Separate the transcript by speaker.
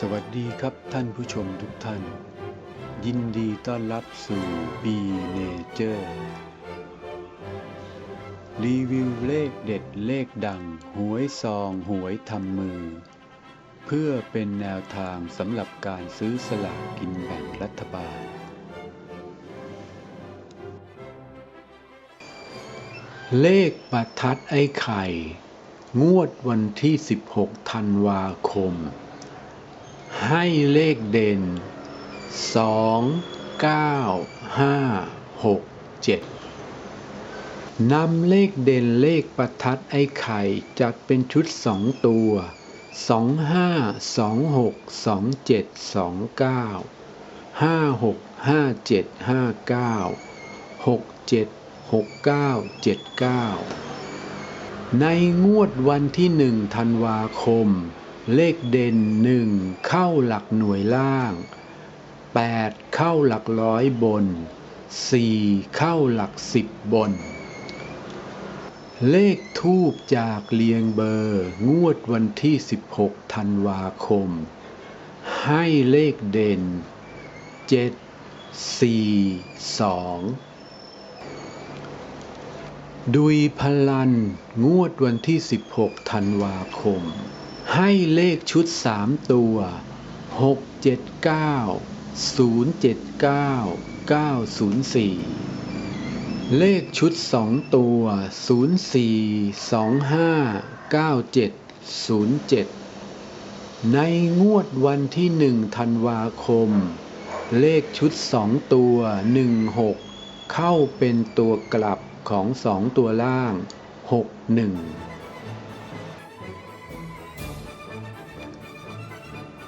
Speaker 1: สวัสดีครับท่านผู้ชมทุกท่าน ยินดีต้อนรับสู่ B Nature รีวิวเลขเด็ดเลขดัง หวยซองหวยทำมือ เพื่อเป็นแนวทางสำหรับการซื้อสลากกินแบ่งรัฐบาล เลขประทัดไอ้ไข่ งวดวันที่ 16 ธันวาคม ให้เลขเด่น 2 9 5 6 7 นำเลขเด่นเลขประทัดไอ้ไข่จัดเป็นชุด 2 ตัว 2 5 2 6 2 7 2 9 5 6 5 7 5 9 6 7 6 9 7 9 ในงวดวันที่หนึ่งธันวาคม เลขเด่นหนึ่งเข้าหลักหน่วยล่าง 8 เข้าหลักร้อยบน 4 เข้าหลักสิบบน เลขทูบจากเลียงเบอร์ งวดวันที่ 16 ธันวาคม ให้เลขเด่น 7 4 2 ดุยพลัน งวดวันที่ 16 ธันวาคม ให้เลขชุด3ตัว679 079 904เลขชุด2ตัว04 25 9707ในงวดวันที่1ธันวาคม เลขชุด2ตัว16เข้าเป็นตัวกลับของสองตัวล่าง6 1